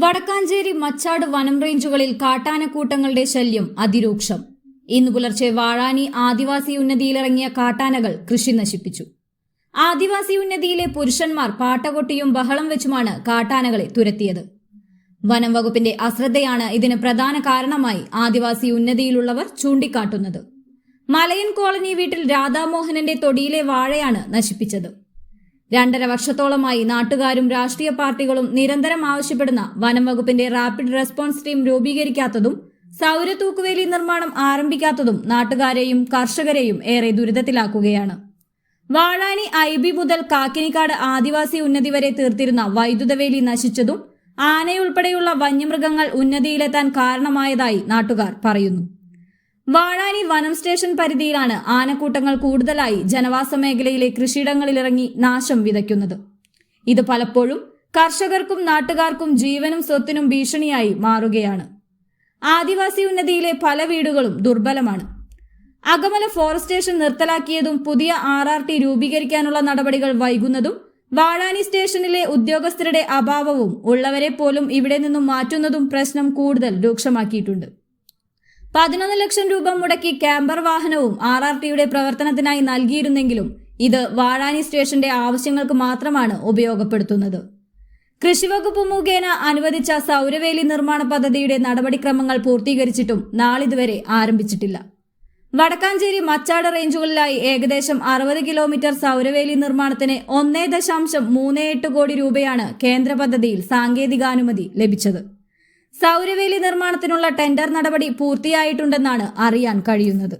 വടക്കാഞ്ചേരി മച്ചാട് വനം റേഞ്ചുകളിൽ കാട്ടാനക്കൂട്ടങ്ങളുടെ ശല്യം അതിരൂക്ഷം. ഇന്ന് പുലർച്ചെ വാഴാനി ആദിവാസി ഉന്നതിയിലിറങ്ങിയ കാട്ടാനകൾ കൃഷി നശിപ്പിച്ചു. ആദിവാസി ഉന്നതിയിലെ പുരുഷന്മാർ പാട്ടകൊട്ടിയും ബഹളം വെച്ചുമാണ് കാട്ടാനകളെ തുരത്തിയത്. വനം വകുപ്പിന്റെ അശ്രദ്ധയാണ് ഇതിന് പ്രധാന കാരണമായി ആദിവാസി ഉന്നതിയിലുള്ളവർ ചൂണ്ടിക്കാട്ടുന്നത്. മലയൻ കോളനി വീട്ടിൽ രാധാമോഹനന്റെ തൊടിയിലെ വാഴയാണ് നശിപ്പിച്ചത്. രണ്ടര വർഷത്തോളമായി നാട്ടുകാരും രാഷ്ട്രീയ പാർട്ടികളും നിരന്തരം ആവശ്യപ്പെടുന്ന വനം വകുപ്പിന്റെ റാപ്പിഡ് റെസ്പോൺസ് ടീം രൂപീകരിക്കാത്തതും സൗര തൂക്കുവേലി നിർമ്മാണം ആരംഭിക്കാത്തതും നാട്ടുകാരെയും കർഷകരെയും ഏറെ ദുരിതത്തിലാക്കുകയാണ്. വാഴാനി ഐ ബി മുതൽ കാക്കിനിക്കാട് ആദിവാസി ഉന്നതി വരെ തീർത്തിരുന്ന വൈദ്യുതവേലി നശിച്ചതും ആനയുൾപ്പെടെയുള്ള വന്യമൃഗങ്ങൾ ഉന്നതിയിലെത്താൻ കാരണമായതായി നാട്ടുകാർ പറയുന്നു. വാഴാനി വനം സ്റ്റേഷൻ പരിധിയിലാണ് ആനക്കൂട്ടങ്ങൾ കൂടുതലായി ജനവാസ മേഖലയിലെ കൃഷിയിടങ്ങളിലിറങ്ങി നാശം വിതയ്ക്കുന്നത്. ഇത് പലപ്പോഴും കർഷകർക്കും നാട്ടുകാർക്കും ജീവനും സ്വത്തിനും ഭീഷണിയായി മാറുകയാണ്. ആദിവാസി ഉന്നതിയിലെ പല വീടുകളും ദുർബലമാണ്. അകമല ഫോറസ്റ്റ് സ്റ്റേഷൻ നിർത്തലാക്കിയതും പുതിയ ആർ ആർ ടി രൂപീകരിക്കാനുള്ള നടപടികൾ വൈകുന്നതും വാഴാനി സ്റ്റേഷനിലെ ഉദ്യോഗസ്ഥരുടെ അഭാവവും ഉള്ളവരെ പോലും ഇവിടെ നിന്നും മാറ്റുന്നതും പ്രശ്നം കൂടുതൽ രൂക്ഷമാക്കിയിട്ടുണ്ട്. പതിനൊന്ന് ലക്ഷം രൂപ മുടക്കി ക്യാമ്പർ വാഹനവും ആർ ആർ ടിയുടെ പ്രവർത്തനത്തിനായി നൽകിയിരുന്നെങ്കിലും ഇത് വാഴാനി സ്റ്റേഷന്റെ ആവശ്യങ്ങൾക്ക് മാത്രമാണ് ഉപയോഗപ്പെടുത്തുന്നത്. കൃഷിവകുപ്പ് മുഖേന അനുവദിച്ച സൗരവേലി നിർമ്മാണ പദ്ധതിയുടെ നടപടിക്രമങ്ങൾ പൂർത്തീകരിച്ചിട്ടും നാളിതുവരെ ആരംഭിച്ചിട്ടില്ല. വടക്കാഞ്ചേരി മച്ചാട് റേഞ്ചുകളിലായി ഏകദേശം അറുപത് കിലോമീറ്റർ സൗരവേലി നിർമ്മാണത്തിന് ഒന്നേ ദശാംശം മൂന്ന് എട്ട് കോടി രൂപയാണ് കേന്ദ്ര പദ്ധതിയിൽ സാങ്കേതികാനുമതി ലഭിച്ചത്. സൗരവേലി നിർമ്മാണത്തിനുള്ള ടെൻഡർ നടപടി പൂർത്തിയായിട്ടുണ്ടെന്നാണ് അറിയാൻ കഴിയുന്നത്